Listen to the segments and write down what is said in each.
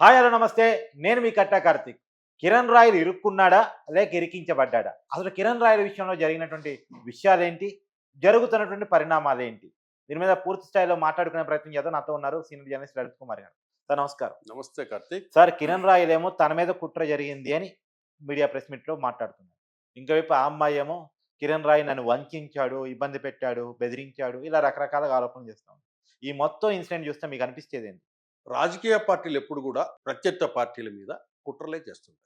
Hi hello నమస్తే. నేను మీ కట్టా కార్తిక్. కిరణ్ రాయలు ఇరుక్కున్నాడా? లేక ఇరికించబడ్డాడా? అసలు కిరణ్ రాయల విషయంలో జరిగినటువంటి విషయాలేంటి? జరుగుతున్నటువంటి పరిణామాలు ఏంటి దీని మీద పూర్తి స్థాయిలో మాట్లాడుకునే ప్రయత్నం చేద్దాం. నాతో ఉన్నారు సీనియర్ జర్నలిస్ట్ లలిత్ కుమార్ గారు. సార్ నమస్కారం. నమస్తే కార్తీక్. సార్ కిరణ్ రాయల్ ఏమో తన మీద కుట్ర జరిగింది అని మీడియా ప్రెస్ మీట్లో మాట్లాడుతున్నారు. ఇంకోవైపు ఆ అమ్మాయి ఏమో కిరణ్ రాయ్ నన్ను వంచాడు ఇబ్బంది పెట్టాడు బెదిరించాడు ఇలా రకరకాల ఆరోపణలు చేస్తాం ఈ మొత్తం ఇన్సిడెంట్ చూస్తే మీకు అనిపించేది ఏంటి? రాజకీయ పార్టీలు ఎప్పుడు కూడా ప్రత్యర్థి పార్టీల మీద కుట్రలే చేస్తుంటాయి.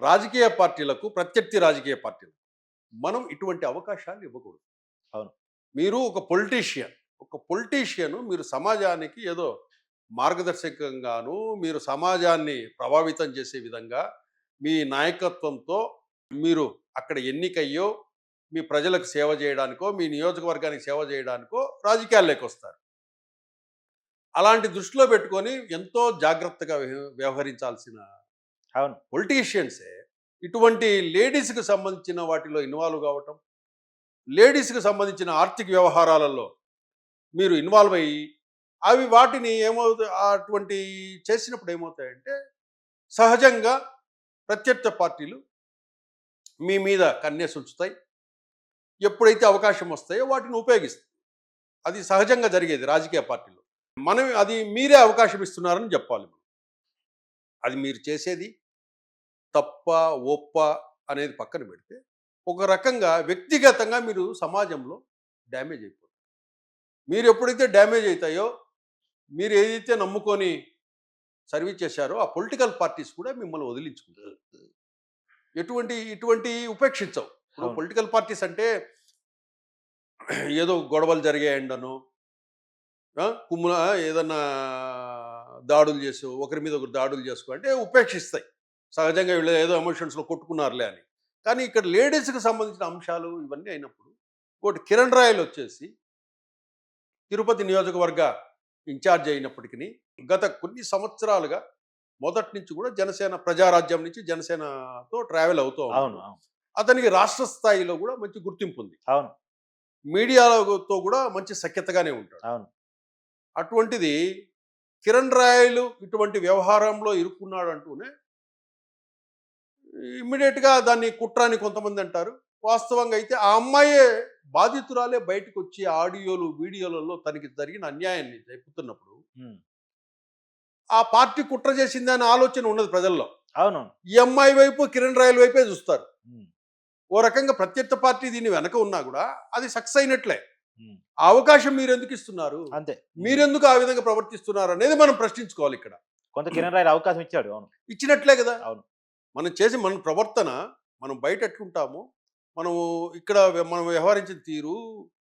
రాజకీయ పార్టీలకు ప్రత్యర్థి రాజకీయ పార్టీలకు మనం ఇటువంటి అవకాశాలు ఇవ్వకూడదు. అవును. మీరు ఒక పొలిటీషియన్ ఒక పొలిటీషియన్ మీరు సమాజానికి ఏదో మార్గదర్శకంగాను మీరు సమాజాన్ని ప్రభావితం చేసే విధంగా మీ నాయకత్వంతో మీరు అక్కడ ఎన్నికయ్యో మీ ప్రజలకు సేవ చేయడానికో మీ నియోజకవర్గానికి సేవ చేయడానికో రాజకీయాల్లోకి వస్తారు. అలాంటి దృష్టిలో పెట్టుకొని ఎంతో జాగ్రత్తగా వ్యవ- వ్యవహరించాల్సిన అవును. పొలిటీషియన్సే ఇటువంటి లేడీస్కి సంబంధించిన వాటిలో ఇన్వాల్వ్ కావటం లేడీస్కి సంబంధించిన ఆర్థిక వ్యవహారాలలో మీరు ఇన్వాల్వ్ అయ్యి అవి వాటిని ఏమవుతాయి అటువంటి చేసినప్పుడు ఏమవుతాయంటే సహజంగా ప్రత్యర్థ పార్టీలు మీ మీద కన్నేసి ఉంచుతాయి ఎప్పుడైతే అవకాశం వస్తాయో వాటిని ఉపయోగిస్తాయి. అది సహజంగా జరిగేది రాజకీయ పార్టీలో. మనం అది మీరే అవకాశం ఇస్తున్నారని చెప్పాలి మనం. అది మీరు చేసేది తప్ప ఒప్ప అనేది పక్కన పెడితే ఒక రకంగా వ్యక్తిగతంగా మీరు సమాజంలో డ్యామేజ్ అయిపోతారు. మీరు ఎప్పుడైతే డ్యామేజ్ అవుతాయో మీరు ఏదైతే నమ్ముకొని సర్వీస్ చేశారో ఆ పొలిటికల్ పార్టీస్ కూడా మిమ్మల్ని వదిలించుకుంటారు ఎటువంటి ఇటువంటి ఉపేక్షించవు. ఇప్పుడు. పొలిటికల్ పార్టీస్ అంటే ఏదో గొడవలు జరిగాయండను కుమ్ముల ఏదన్నా దాడులు చేసు ఒకరి మీద ఒకరు దాడులు చేసుకో అంటే ఉపేక్షిస్తాయి. సహజంగా వీళ్ళు ఏదో ఎమోషన్స్లో కొట్టుకున్నారులే అని. కానీ ఇక్కడ లేడీస్కి సంబంధించిన అంశాలు ఇవన్నీ అయినప్పుడు ఒకటి కిరణ్ రాయల్ వచ్చేసి తిరుపతి నియోజకవర్గ ఇన్ఛార్జ్ అయినప్పటికీ గత కొన్ని సంవత్సరాలుగా మొదటి నుంచి కూడా జనసేన ప్రజారాజ్యం నుంచి జనసేనతో ట్రావెల్ అవుతూ అవును అతనికి రాష్ట్ర స్థాయిలో కూడా మంచి గుర్తింపు ఉంది. అవును. మీడియాతో కూడా మంచి సఖ్యతగానే ఉంటాడు. అవును. అటువంటిది కిరణ్ రాయలు ఇటువంటి వ్యవహారంలో ఇరుక్కున్నాడు అంటూనే ఇమ్మీడియట్గా దాన్ని కుట్రాని కొంతమంది అంటారు. వాస్తవంగా అయితే ఆ అమ్మాయే బాధితురాలే బయటకు వచ్చి ఆడియోలు వీడియోలలో తనకి జరిగిన అన్యాయాన్ని చెప్పుతున్నప్పుడు. ఆ పార్టీ కుట్ర చేసింది అనే ఆలోచన ఉన్నది ప్రజల్లో. అవును ఈ అమ్మాయి వైపు కిరణ్ రాయల్ వైపే చూస్తారు. ఓ రకంగా ప్రత్యర్థ పార్టీ దీని వెనక ఉన్నా కూడా అది సక్సెస్ అయినట్లే. అవకాశం మీరు ఎందుకు ఇస్తున్నారు అంతే. మీరెందుకు ఆ విధంగా ప్రవర్తిస్తున్నారు అనేది మనం ప్రశ్నించుకోవాలి ఇక్కడ. కొంత కిరణ్ రాయలు అవకాశం ఇచ్చాడు అవును. ఇచ్చినట్లే కదా! అవును. మనం చేసి మన ప్రవర్తన మనం బయట ఎట్లుంటాము మనము ఇక్కడ మనం వ్యవహరించిన తీరు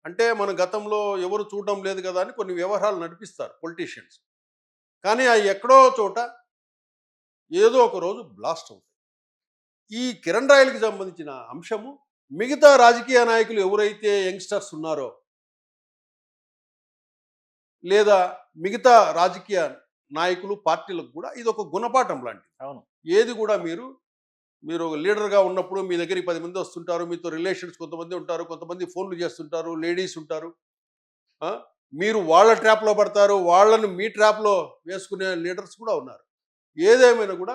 అంటే మన గతంలో ఎవరు చూడడం లేదు కదా అని కొన్ని వ్యవహారాలు నడిపిస్తారు పొలిటీషియన్స్. కానీ అవి ఎక్కడో చోట ఏదో ఒక రోజు బ్లాస్ట్ అవుతాయి. ఈ కిరణ్ రాయల్కి సంబంధించిన అంశము మిగతా రాజకీయ నాయకులు ఎవరైతే యంగ్స్టర్స్ ఉన్నారో లేదా మిగతా రాజకీయ నాయకులు పార్టీలకు కూడా ఇది ఒక గుణపాఠం లాంటిది అవును ఏది కూడా మీరు మీరు ఒక లీడర్గా ఉన్నప్పుడు మీ దగ్గరికి పది మంది వస్తుంటారు మీతో రిలేషన్స్ కొంతమంది ఉంటారు కొంతమంది ఫోన్లు చేస్తుంటారు లేడీస్ ఉంటారు? మీరు వాళ్ళ ట్రాప్లో పడతారు వాళ్ళని మీ ట్రాప్లో వేసుకునే లీడర్స్ కూడా ఉన్నారు ఏదేమైనా కూడా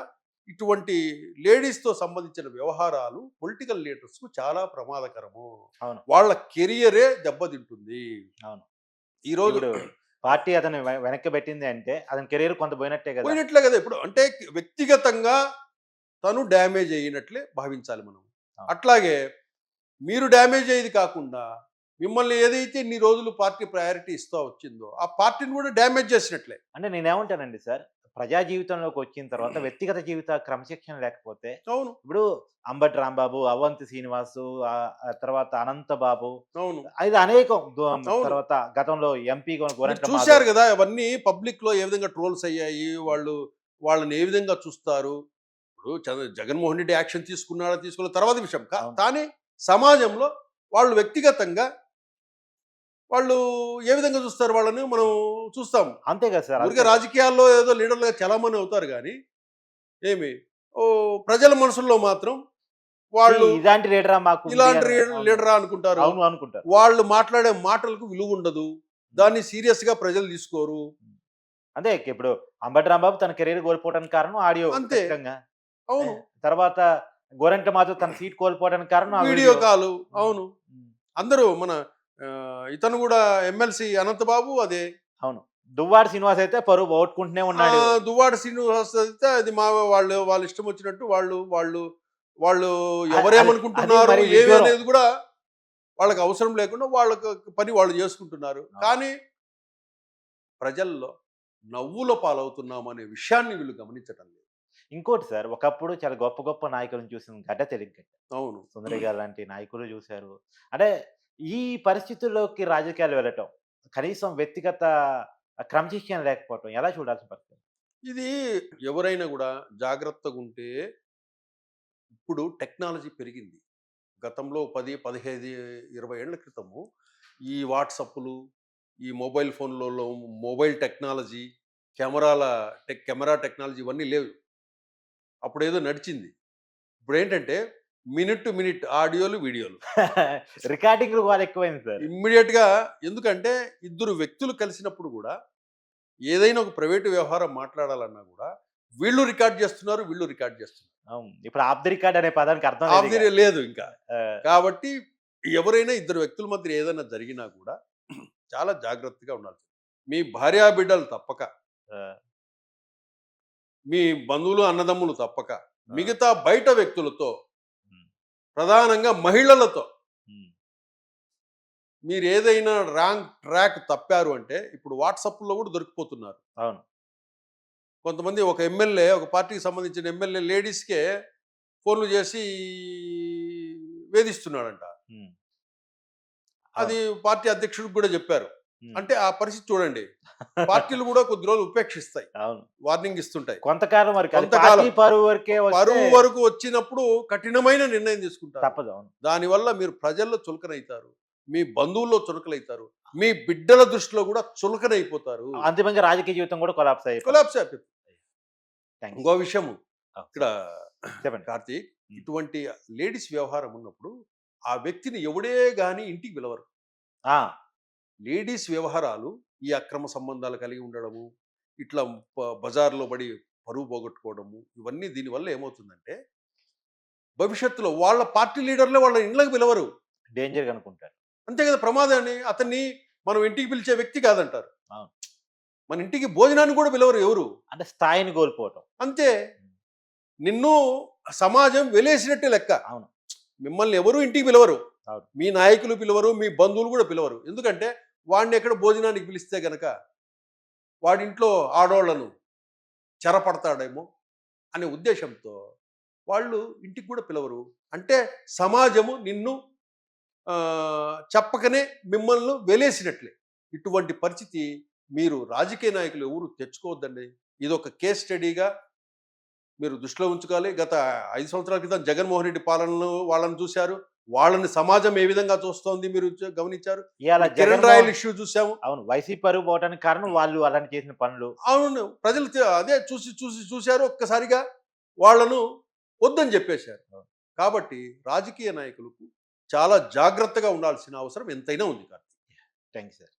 ఇటువంటి లేడీస్తో సంబంధించిన వ్యవహారాలు పొలిటికల్ లీడర్స్కు చాలా ప్రమాదకరము అవును. వాళ్ళ కెరియరే దెబ్బతింటుంది అవును. ఈరోజు పార్టీ అతను వెనక్కి పెట్టింది అంటే అతని కెరీర్ కొంత పోయినట్టే కదా. పోయినట్లే కదా ఇప్పుడు. అంటే వ్యక్తిగతంగా తను డ్యామేజ్ అయినట్లే భావించాలి మనం. అట్లాగే మీరు డ్యామేజ్ అయ్యేది కాకుండా మిమ్మల్ని ఏదైతే ఇన్ని రోజులు పార్టీ ప్రయారిటీ ఇస్తూ వచ్చిందో ఆ పార్టీని కూడా డ్యామేజ్ చేసినట్లే. అంటే నేనేమంటానండి సార్? ప్రజా జీవితంలోకి వచ్చిన తర్వాత వ్యక్తిగత జీవిత క్రమశిక్షణ లేకపోతే అవును ఇప్పుడు అంబటి రాంబాబు అవంతి శ్రీనివాసు తర్వాత అనంత బాబు అవును ఇది అనేకం. తర్వాత గతంలో ఎంపీ చూశారు కదా అవన్నీ పబ్లిక్లో ఏ విధంగా ట్రోల్స్ అయ్యాయి వాళ్ళు వాళ్ళని ఏ విధంగా చూస్తారు ఇప్పుడు జగన్మోహన్ రెడ్డి యాక్షన్ తీసుకున్నాడా తీసుకున్న తర్వాత విషయం. కానీ సమాజంలో వాళ్ళు వ్యక్తిగతంగా వాళ్ళు ఏ విధంగా చూస్తారు వాళ్ళని మనం చూస్తాం. అంతే కదా సార్ ఊరికే అంతే. రాజకీయాల్లో ఏదో లీడర్లుగా చలామణి అవుతారు కానీ ఏమి? ఓ ప్రజల మనసుల్లో మాత్రం వాళ్ళు ఇలాంటి లీడరా మాకు ఇలాంటి లీడర్- అనుకుంటారు. అవును అనుకుంటారు. వాళ్ళు మాట్లాడే మాటలకు విలువ ఉండదు. దాన్ని సీరియస్గా ప్రజలు తీసుకోరు. అంతే ఇప్పుడు అంబటి రాంబాబు తన కెరీర్ కోల్పోవడానికి కారణం ఆడియో అంతే. అవును. తర్వాత గోరంట మాధవ్ తన సీట్ కోల్పోవడానికి కారణం వీడియో. కాలు. అవును. అందరూ మన ఇతను కూడా ఎమ్మెల్సీ అనంతబాబు అదే. దువ్వాడ శ్రీనివాస్ అయితే పరువు పోగొట్టుకుంటూనే ఉన్నాడు. దువ్వాడ శ్రీనివాస్ అయితే అది మా వాళ్ళు వాళ్ళ ఇష్టం వచ్చినట్టు వాళ్ళు వాళ్ళు వాళ్ళు ఎవరేమనుకుంటున్నారు ఏమి. అనేది కూడా వాళ్ళకి అవసరం లేకుండా వాళ్ళకి పని వాళ్ళు చేసుకుంటున్నారు. అవును. కానీ ప్రజల్లో నవ్వుల పాలవుతున్నాం అనే విషయాన్ని వీళ్ళు గమనించటం లేదు. ఇంకోటి సార్ ఒకప్పుడు చాలా గొప్ప గొప్ప నాయకులను చూసిన గడ్డ గడ్డ. అవును. సుందరి గారు లాంటి నాయకులు చూశారు. అంటే ఈ పరిస్థితుల్లోకి రాజకీయాలు వెళ్ళటం కనీసం వ్యక్తిగత క్రమశిక్షణ లేకపోవటం ఎలా చూడాల్సిన పరిస్థితి? ఇది ఎవరైనా కూడా జాగ్రత్తగా ఉంటే ఇప్పుడు టెక్నాలజీ పెరిగింది. గతంలో పది పదిహేను ఇరవై ఏళ్ళ క్రితము ఈ వాట్సప్లు ఈ మొబైల్ ఫోన్లలో మొబైల్ టెక్నాలజీ కెమెరాల టెక్ కెమెరా టెక్నాలజీ ఇవన్నీ లేవు. అప్పుడు ఏదో నడిచింది. ఇప్పుడు ఏంటంటే మినిట్ టు మినిట్ ఆడియోలు వీడియోలు. రికార్డింగ్ వాళ్ళు ఎక్కువైంది సార్. ఇమ్మీడియట్గా ఎందుకంటే ఇద్దరు వ్యక్తులు కలిసినప్పుడు కూడా ఏదైనా ఒక ప్రైవేటు వ్యవహారం మాట్లాడాలన్నా కూడా వీళ్ళు రికార్డ్ చేస్తున్నారు వీళ్ళు రికార్డ్ చేస్తున్నారు. ఇప్పుడు ఆఫ్ ది రికార్డ్ అనే పదానికి అర్థం ఆఫ్ లేదు ది ఇక. లేదు ఇంకా. ఆ, కాబట్టి ఎవరైనా ఇద్దరు వ్యక్తుల మధ్య ఏదైనా జరిగినా కూడా చాలా జాగ్రత్తగా ఉండాలి. మీ భార్యా బిడ్డలు తప్పక మీ బంధువులు అన్నదమ్ములు తప్పక. మిగతా బయట వ్యక్తులతో ప్రధానంగా మహిళలతో. మీరు ఏదైనా రాంగ్ ట్రాక్ తప్పారు అంటే ఇప్పుడు వాట్సాప్లో కూడా దొరికిపోతున్నారు. అవును. కొంతమంది ఒక ఎమ్మెల్యే ఒక పార్టీకి సంబంధించిన ఎమ్మెల్యే లేడీస్కే ఫోన్లు చేసి వేధిస్తున్నాడంట. అది పార్టీ అధ్యక్షుడికి కూడా చెప్పారు. అంటే ఆ పరిస్థితి చూడండి. పార్టీలు కూడా కొద్ది రోజులు ఉపేక్షిస్తాయి. అవును. వార్నింగ్ ఇస్తుంటాయి. కొంతకాలం వరకు కొంతకాలం. పరువు వరకే వచ్చినప్పుడు కఠినమైన నిర్ణయం తీసుకుంటారు. తప్పదు దానివల్ల మీరు ప్రజల్లో చులకనైతారు. మీ బంధువుల్లో చులకలైతారు మీ బిడ్డల దృష్టిలో కూడా చులకనైపోతారు. అంతిమంగా రాజకీయ జీవితం కూడా కొలాప్స్ అయిపోయింది కొలాప్స్ అయిపోతుంది. ఇంకో విషయం ఇక్కడ చెప్పండి. కార్తీక్. ఇటువంటి లేడీస్ వ్యవహారం ఉన్నప్పుడు ఆ వ్యక్తిని ఎవడే గాని ఇంటికి పిలవరు. ఆ, లేడీస్ వ్యవహారాలు ఈ అక్రమ సంబంధాలు కలిగి ఉండడము ఇట్లా బజార్లో పడి పరువు పోగొట్టుకోవడము ఇవన్నీ దీనివల్ల ఏమవుతుందంటే భవిష్యత్తులో వాళ్ళ పార్టీ లీడర్లే వాళ్ళ ఇండ్లకు పిలవరు. డేంజర్ అనుకుంటారు. అంతే కదా ప్రమాదాన్ని అతన్ని మనం ఇంటికి పిలిచే వ్యక్తి కాదంటారు. మన ఇంటికి భోజనాన్ని కూడా పిలవరు ఎవరు. అంటే స్థాయిని కోల్పోవటం. అంతే. నిన్ను సమాజం వెలేసినట్టే లెక్క. అవును. మిమ్మల్ని ఎవరు ఇంటికి పిలవరు. మీ నాయకులు పిలవరు మీ బంధువులు కూడా పిలవరు. ఎందుకంటే వాడిని ఎక్కడ భోజనానికి పిలిస్తే గనక వాడింట్లో ఆడవాళ్ళను చెరపడతాడేమో అనే ఉద్దేశంతో వాళ్ళు ఇంటికి కూడా పిలవరు. అంటే సమాజము నిన్ను చెప్పకనే మిమ్మల్ని వెలేసినట్లే. ఇటువంటి పరిస్థితి మీరు రాజకీయ నాయకులు ఎవరు తెచ్చుకోవద్దండి. ఇది ఒక కేస్ స్టడీగా మీరు దృష్టిలో ఉంచుకోవాలి. గత ఐదు సంవత్సరాల క్రితం జగన్మోహన్ రెడ్డి పాలనలో వాళ్ళని చూశారు. వాళ్ళని సమాజం ఏ విధంగా చూస్తోంది మీరు గమనించారు? కిరణ్ రాయల్ ఇష్యూ చూసాము. అవును వైసీపీ పరువు పోవడానికి కారణం వాళ్ళు అలాంటి చేసిన పనులు. అవును ప్రజలు అదే చూసి చూసి చూశారు ఒక్కసారిగా వాళ్ళను వద్దని చెప్పేశారు. కాబట్టి రాజకీయ నాయకులకు చాలా జాగ్రత్తగా ఉండాల్సిన అవసరం ఎంతైనా ఉంది కార్తీక్. Thank you sir.